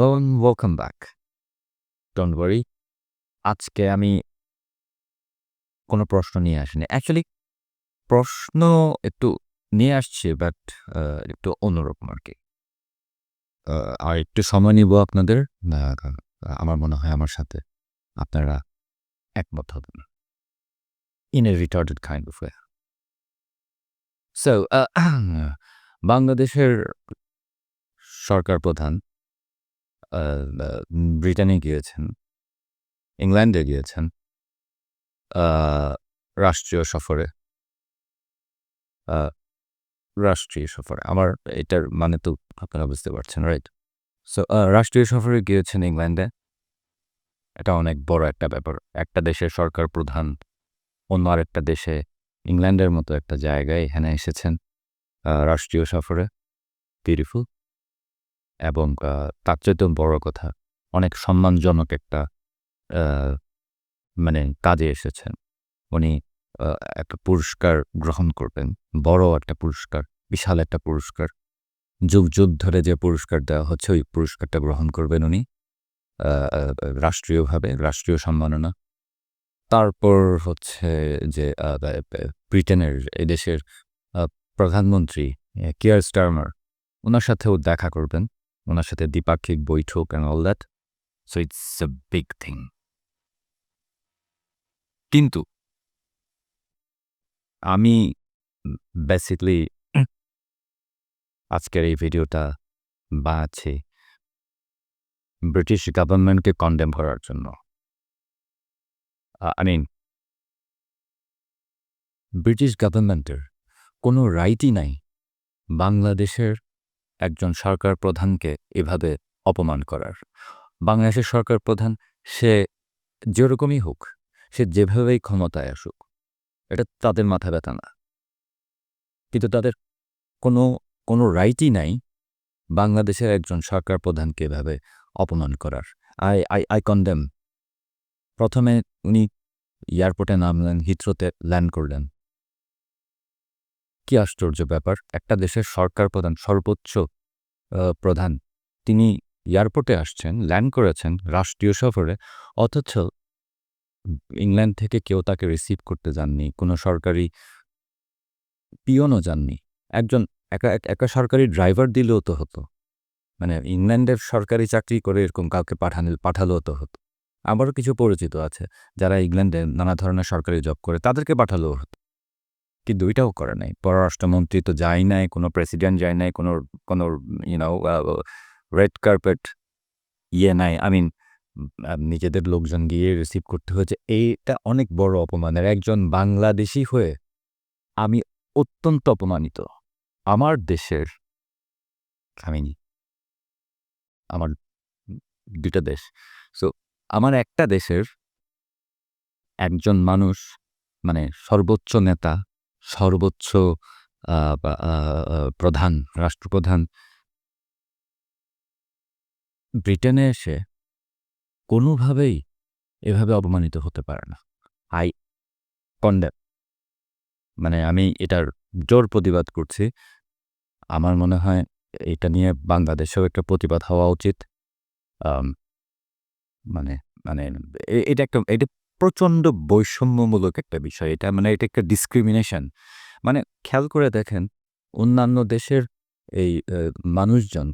Hello welcome back don't worry আজকে আমি কোনো প্রশ্ন নিয়ে আসিনি। অ্যাকচুয়ালি প্রশ্ন একটু নিয়ে আসছি বাট একটু অন্যরকম আর কি। আর একটু সময় নিব আপনাদের। আমার মনে হয় আমার সাথে আপনারা একমত হবেন। In a retarded kind of way so বাংলাদেশের সরকার প্রধান ব্রিটেনে গিয়েছেন, ইংল্যান্ডে গিয়েছেন রাষ্ট্রীয় সফরে রাষ্ট্রীয় সফরে। আমার এটার মানে তো আপনারা বুঝতে পারছেন রাইট সো রাষ্ট্রীয় সফরে গিয়েছেন ইংল্যান্ডে। এটা অনেক বড় একটা ব্যাপার। একটা দেশের সরকার প্রধান অন্য আরেকটা দেশে, ইংল্যান্ডের মতো একটা জায়গায় এখানে এসেছেন রাষ্ট্রীয় সফরে। বিউটিফুল এবং তার চাইতেও বড় কথা, অনেক সম্মানজনক একটা মানে কাজে এসেছেন। উনি একটা পুরস্কার গ্রহণ করবেন, বড় একটা পুরস্কার, বিশাল একটা পুরস্কার। যুগ যুগ ধরে যে পুরস্কার দেওয়া হচ্ছে, ওই পুরস্কারটা গ্রহণ করবেন উনি রাষ্ট্রীয়ভাবে, রাষ্ট্রীয় সম্মাননা। তারপর হচ্ছে যে ব্রিটেনের এদেশের প্রধানমন্ত্রী কেয়ার স্টারমার ওনার সাথেও দেখা করবেন। ওনার সাথে দ্বিপাক্ষিক বৈঠক and all that so it's a big thing কিন্তু আমি বেসিকলি আজকের এই ভিডিওটা বানাচ্ছি ব্রিটিশ গভর্নমেন্টকে কন্ডেম করার জন্য। আই মিন ব্রিটিশ গভর্নমেন্টের কোনো রাইটই নাই বাংলাদেশের একজন সরকার প্রধানকে এভাবে অপমান করার। বাংলাদেশের সরকার প্রধান, সে যেরকমই হোক, সে যেভাবেই ক্ষমতায় আসুক, এটা তাদের মাথা ব্যথা না। কিন্তু তাদের কোনো কোনো রাইটই নাই বাংলাদেশের একজন সরকার প্রধানকে এভাবে অপমান করার। আই আই আই কন্ডেম প্রথমে উনি এয়ারপোর্টে নামলেন, হিথ্রোতে ল্যান্ড করলেন। কি আশ্চর্য ব্যাপার, একটা দেশের সরকার প্রধান সর্বোচ্চ প্রধান। তিনি এয়ারপোর্টে আসছেন, ল্যান্ড করেছেন রাষ্ট্রীয় সফরে, অথচ ইংল্যান্ড থেকে কেউ তাকে রিসিভ করতে যাননি, কোনো সরকারি পিয়নও যাননি। একজন একা একা সরকারি ড্রাইভার দিলেও তো হতো। মানে ইংল্যান্ডের সরকারি চাকরি করে এরকম কাউকে পাঠানো পাঠালেও তো হতো। আমারও কিছু পরিচিত আছে, যারা ইংল্যান্ডে নানা ধরনের সরকারি জব করে, তাদেরকে পাঠালেও হতো। কিন্তু ওইটাও করে নাই। পররাষ্ট্রমন্ত্রী তো যায় নাই, কোনো প্রেসিডেন্ট যায় নাই, কোনো কোনো ইউনো রেড কার্পেট ইয়ে নাই। আই মিন নিজেদের লোকজন গিয়ে রিসিভ করতে হয়েছে। এইটা অনেক বড় অপমানের। একজন বাংলাদেশি হয়ে আমি অত্যন্ত অপমানিত। আমার দেশের আমি আমার দুটা দেশ। সো আমার একটা দেশের একজন মানুষ মানে সর্বোচ্চ নেতা সর্বোচ্চ প্রধান, রাষ্ট্রপ্রধান। ব্রিটেনে এসে কোনোভাবেই এভাবে অপমানিত হতে পারে না। I condemn. মানে আমি এটার জোর প্রতিবাদ করছি। আমার মনে হয় এটা নিয়ে বাংলাদেশেও একটা প্রতিবাদ হওয়া উচিত। মানে মানে এটা একটা, এটা প্রচণ্ড বৈষম্যমূলক একটা বিষয় এটা মানে এটা একটা ডিসক্রিমিনেশন মানে খেয়াল করে দেখেন, অন্যান্য দেশের এই মানুষজন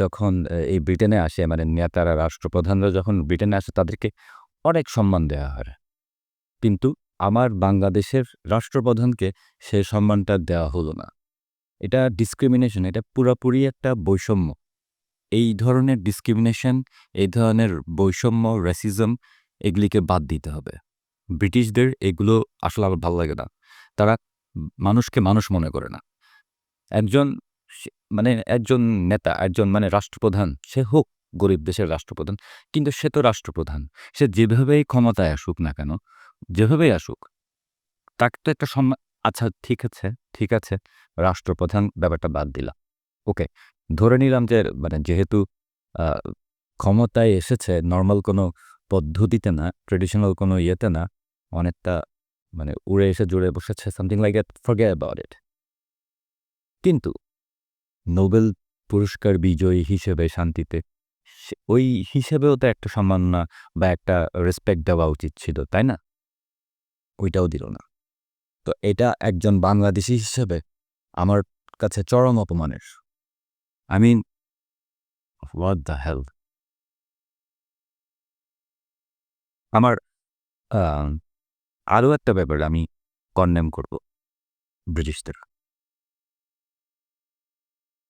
যখন এই ব্রিটেনে আসে মানে নেতারা, রাষ্ট্রপ্রধানরা যখন ব্রিটেনে আসে, তাদেরকে অনেক সম্মান দেওয়া হয়। কিন্তু আমার বাংলাদেশের রাষ্ট্রপ্রধানকে সে সম্মানটা দেওয়া হলো না। এটা ডিসক্রিমিনেশন এটা পুরোপুরি একটা বৈষম্য। এই ধরনের ডিসক্রিমিনেশন এই ধরনের বৈষম্য রেসিজম এগুলিকে বাদ দিতে হবে। ব্রিটিশদের এগুলো আসলে আমার ভালো লাগে না। তারা মানুষকে মানুষ মনে করে না। একজন মানে একজন নেতা, একজন মানে রাষ্ট্রপ্রধান, সে হোক গরিব দেশের রাষ্ট্রপ্রধান, কিন্তু সে তো রাষ্ট্রপ্রধান। সে যেভাবেই ক্ষমতায় আসুক না কেন, যেভাবেই আসুক, তাকে তো একটা সম্মান আচ্ছা ঠিক আছে ঠিক আছে, রাষ্ট্রপ্রধান ব্যাপারটা বাদ দিলাম। ওকে, ধরে নিলাম যে মানে যেহেতু ক্ষমতায় এসেছে, নর্মাল কোনো পদ্ধতিতে না ট্রেডিশনাল কোনো ইয়েতে না, অনেকটা মানে উড়ে এসে জুড়ে বসেছে something like that forget about it কিন্তু নোবেল পুরস্কার বিজয়ী হিসেবে শান্তিতে ওই হিসেবেও তো একটা সম্মাননা বা একটা রেসপেক্ট দেওয়া উচিত ছিল, তাই না? ওইটাও দিল না। তো এটা একজন বাংলাদেশি হিসেবে আমার কাছে চরম অপমানের। I mean what the hell আমার আরও একটা ব্যাপার আমি কন্ডেম করব ব্রিটিশদের।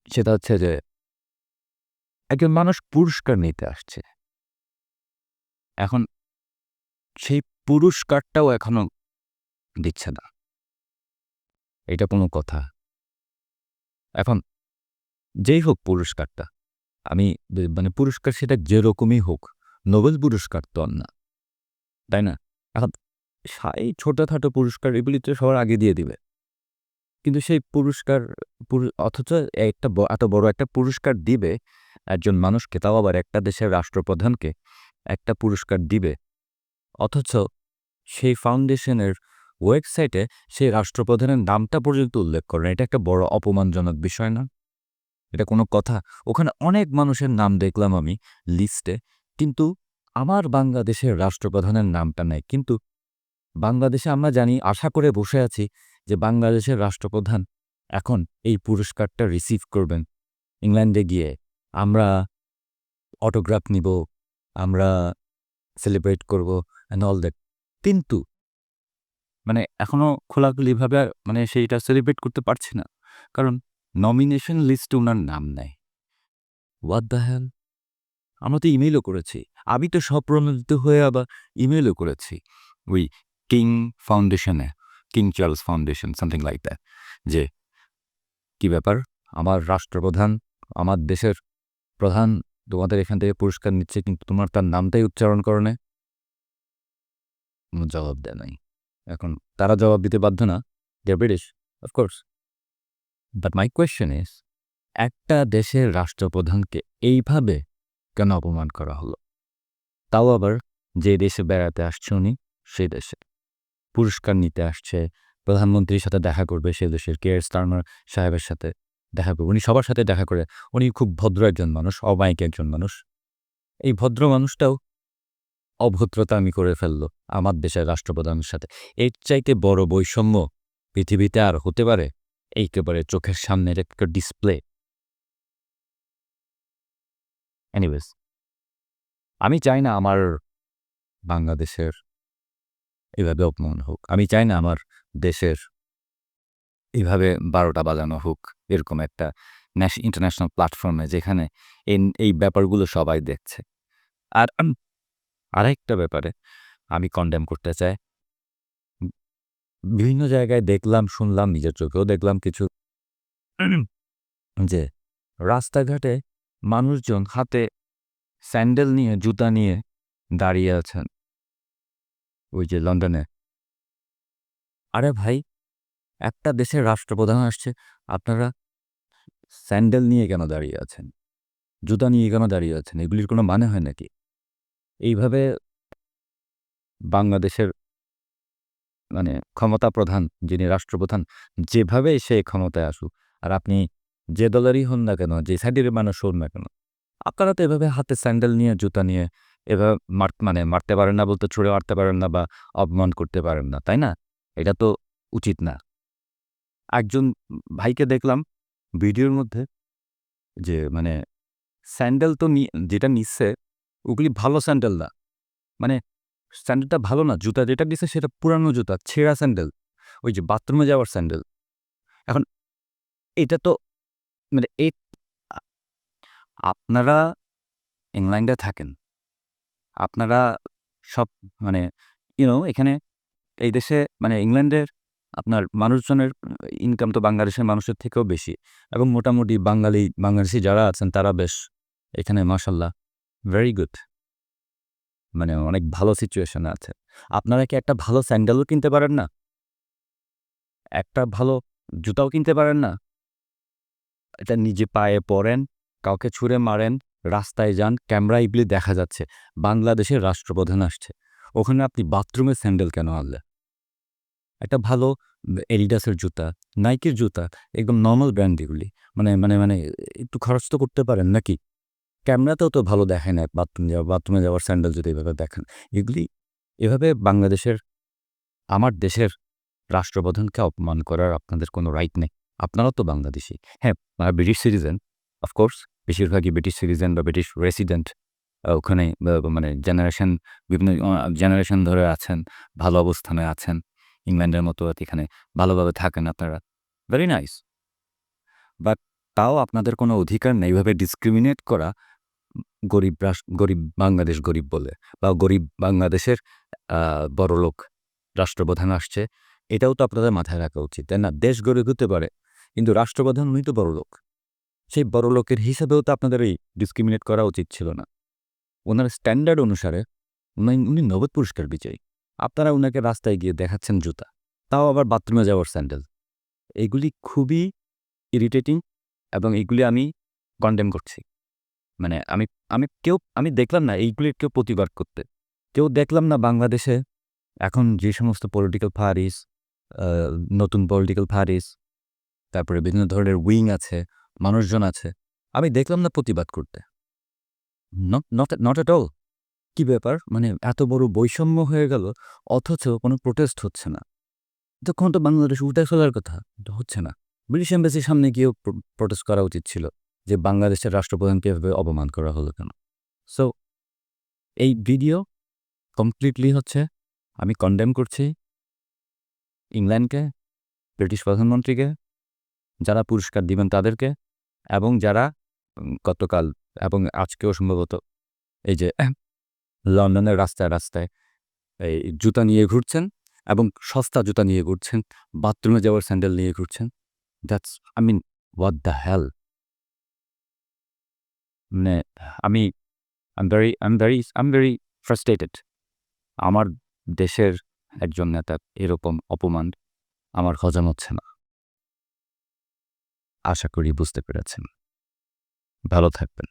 সেটা হচ্ছে যে, একজন মানুষ পুরস্কার নিতে আসছে। এখন সেই পুরস্কারটাও এখনও দিচ্ছে না। এটা কোনো কথা। এখন যেই হোক পুরস্কারটা, আমি মানে পুরস্কার সেটা যেরকমই হোক, নোবেল পুরস্কার তো না। তাই না? এখন সা- এই ছোটোখাটো পুরস্কার এগুলি তো সবার আগে দিয়ে দিবে। কিন্তু সেই পুরস্কার অথচ একটা এত বড় একটা পুরস্কার দিবে, একজন মানুষকে, তাও আবার একটা দেশের রাষ্ট্রপ্রধানকে, একটা পুরস্কার দিবে। অথচ সেই ফাউন্ডেশনের ওয়েবসাইটে সেই রাষ্ট্রপ্রধানের নামটা পর্যন্ত উল্লেখ করে না। এটা একটা বড় অপমানজনক বিষয় না? এটা কোনো কথা? ওখানে অনেক মানুষের নাম দেখলাম আমি লিস্টে, কিন্তু আমার বাংলাদেশের রাষ্ট্রপ্রধানের নামটা নেই, কিন্তু বাংলাদেশে আমরা জানি, আশা করে বসে আছি যে বাংলাদেশের রাষ্ট্রপ্রধান এখন এই পুরস্কারটা রিসিভ করবেন। ইংল্যান্ডে গিয়ে আমরা অটোগ্রাফ নিব, আমরা সেলিব্রেট করব অ্যান্ড অল দ্যাট কিন্তু মানে এখনও খোলাখুলিভাবে মানে সেইটা সেলিব্রেট করতে পারছি না, কারণ নমিনেশন লিস্টে ওনার নাম নেয় হোয়াট দ্য হ্যাল আমরা তো ইমেলও করেছি। আমি তো স্বপ্রণোদিত হয়ে আবার ইমেলও করেছি। ওই কিং ফাউন্ডেশনে king Charles foundation something like that যে কি ব্যাপার? আমার রাষ্ট্রপ্রধান, আমার দেশের প্রধান তোমাদের এখান থেকে পুরস্কার নিচ্ছে, কিন্তু তোমার তার নামটাই উচ্চারণ করো না। কোনো জবাব দেয় নাই। এখন তারা জবাব দিতে বাধ্য না। They British of course but my question is একটা দেশের রাষ্ট্রপ্রধানকে এইভাবে কেন অপমান করা হলো? তাও আবার যে দেশে বেড়াতে আসছে উনি, সেই দেশে। পুরস্কার নিতে আসছে, প্রধানমন্ত্রীর সাথে দেখা করবে, সে দেশের কেয়ার স্টার্মার সাহেবের সাথে দেখা করবে। উনি সবার সাথে দেখা করে, উনি খুব ভদ্র একজন মানুষ অমায়িক একজন মানুষ। এই ভদ্র মানুষটাও অভদ্রতা আমি করে ফেলল আমার দেশের রাষ্ট্রপ্রধানের সাথে। এর চাইতে বড় বৈষম্য পৃথিবীতে আর হতে পারে এইকেবারে চোখের সামনের একটা ডিসপ্লে এনিওয়েজ আমি চাই না আমার বাংলাদেশের, এভাবে অপমান হোক। আমি চাই না আমার দেশের, এভাবে বারোটা বাজানো হোক, এরকম একটা ন্যাশ ইন্টারন্যাশনাল প্ল্যাটফর্মে যেখানে এই এই ব্যাপারগুলো সবাই দেখছে। আর আরেকটা ব্যাপারে আমি কন্ডেম করতে চাই। বিভিন্ন জায়গায় দেখলাম, শুনলাম, নিজের চোখেও দেখলাম কিছু যে রাস্তাঘাটে মানুষজন হাতে স্যান্ডেল নিয়ে, জুতা নিয়ে দাঁড়িয়ে আছেন। ওই যে লন্ডনে। আরে ভাই, একটা দেশের রাষ্ট্রপ্রধান আসছে। আপনারা স্যান্ডেল নিয়ে কেন দাঁড়িয়ে আছেন? জুতা নিয়ে কেন দাঁড়িয়ে আছেন? এগুলির কোনো মানে হয় নাকি? এইভাবে বাংলাদেশের মানে ক্ষমতা প্রধান, যিনি রাষ্ট্রপ্রধান, যেভাবে সে ক্ষমতায় আসুক, আর আপনি যে দলেরই হন না কেন, যে সাইডের মানুষ হন না কেন আপনারা তো এভাবে হাতে স্যান্ডেল নিয়ে, জুতা নিয়ে এভাবে মার মানে মারতে পারেন না, বলতে ছুঁড়ে মারতে পারেন না বা অপমান করতে পারেন না, তাই না? এটা তো উচিত না। একজন ভাইকে দেখলাম ভিডিওর মধ্যে যে মানে স্যান্ডেল তো যেটা নিচ্ছে ওগুলি ভালো স্যান্ডেল না। মানে স্যান্ডেলটা ভালো না, জুতা যেটা নিচ্ছে সেটা পুরানো জুতা, ছেঁড়া স্যান্ডেল, ওই যে বাথরুমে যাওয়ার স্যান্ডেল। এখন এটা তো মানে এই আপনারা ইংল্যান্ডে থাকেন। আপনারা সব মানে ইউনো এখানে এই দেশে মানে ইংল্যান্ডের আপনার মানুষজনের ইনকাম তো বাংলাদেশের মানুষের থেকেও বেশি। এবং মোটামুটি বাঙালি, বাংলাদেশি যারা আছেন তারা বেশ এখানে মাসাল্লাহ ভেরি গুড মানে অনেক ভালো সিচুয়েশনে আছে। আপনারা কি একটা ভালো স্যান্ডেলও কিনতে পারেন না? একটা ভালো জুতাও কিনতে পারেন না? এটা নিজে পায়ে পরেন কাউকে ছুঁড়ে মারেন, রাস্তায় যান ক্যামেরা এগুলি দেখা যাচ্ছে, বাংলাদেশের রাষ্ট্রপ্রধান আসছে। ওখানে আপনি বাথরুমে স্যান্ডেল কেন আনলে একটা ভালো এডিডাসের জুতা নাইকের জুতা, একদম নর্মাল ব্র্যান্ড এগুলি। মানে মানে মানে একটু খরচ তো করতে পারেন নাকি? ক্যামেরাতেও তো ভালো দেখায় না বাথরুম যাওয়া, বাথরুমে যাওয়ার স্যান্ডেল যদি এভাবে দেখেন। এগুলি, এভাবে বাংলাদেশের, আমার দেশের রাষ্ট্রপ্রধানকে অপমান করার আপনাদের কোনো রাইট নেই। আপনারাও তো বাংলাদেশি। হ্যাঁ ব্রিটিশ সিটিজেন অফকোর্স বেশিরভাগই ব্রিটিশ সিটিজেন বা ব্রিটিশ রেসিডেন্ট ওখানে মানে জেনারেশন বিভিন্ন জেনারেশন ধরে আছেন, ভালো অবস্থানে আছেন, ইংল্যান্ডের মতো এখানে ভালোভাবে থাকেন আপনারা। ভেরি নাইস বাট তাও আপনাদের কোনো অধিকার নেই এইভাবে ডিসক্রিমিনেট করা, গরিব গরিব বাংলাদেশ গরিব বলে, বা গরিব বাংলাদেশের বড় লোক রাষ্ট্রপ্রধান আসছে, এটাও তো আপনাদের মাথায় রাখা উচিত, তাই না? দেশ গরিব হতে পারে, কিন্তু রাষ্ট্রপ্রধান উনি তো বড় লোক। সেই বড় লোকের হিসাবেও তো আপনাদের এই ডিসক্রিমিনেট করা উচিত ছিল না। ওনার স্ট্যান্ডার্ড অনুসারে উনি নোবেল পুরস্কার বিজয়ী। আপনারা ওনাকে রাস্তায় গিয়ে দেখাচ্ছেন জুতা। তাও আবার বাথরুমে যাওয়ার স্যান্ডেল এগুলি খুবই ইরিটেটিং এবং এগুলি আমি কন্ডেম করছি। মানে আমি আমি কেউ, আমি দেখলাম না এইগুলির কেউ প্রতিবাদ করতে। কেউ দেখলাম না বাংলাদেশে এখন যে সমস্ত পলিটিক্যাল পার্টিস নতুন পলিটিক্যাল পার্টিস তারপরে বিভিন্ন ধরনের উইং আছে মানুষজন আছে। আমি দেখলাম না প্রতিবাদ করতে। নট এট অল কী ব্যাপার? মানে এত বড় বৈষম্য হয়ে গেল, অথচ কোনো প্রোটেস্ট হচ্ছে না। তখন তো বাংলাদেশ উঠে ফেলার কথা হচ্ছে না। ব্রিটিশ এম্বাসির সামনে গিয়েও প্রোটেস্ট করা উচিত ছিল যে বাংলাদেশের রাষ্ট্রপ্রধানকে এভাবে অপমান করা হলো কেন। সো এই ভিডিও কমপ্লিটলি হচ্ছে, আমি কন্ডেম করছি ইংল্যান্ডকে ব্রিটিশ প্রধানমন্ত্রীকে, যারা পুরস্কার দিবেন তাদেরকে। এবং যারা গতকাল এবং আজকেও সম্ভবত এই যে লন্ডনের রাস্তায় রাস্তায় এই জুতা নিয়ে ঘুরছেন এবং সস্তা জুতা নিয়ে ঘুরছেন, বাথরুমে যাওয়ার স্যান্ডেল নিয়ে ঘুরছেন, that's, I mean, what the hell? মানে আমি, I'm very I'm very I'm very frustrated. আমার দেশের একজন নেতা এরকম অপমান আমার হজম হচ্ছে না। আশা করি বুঝতে পেরেছেন। ভালো থাকবেন।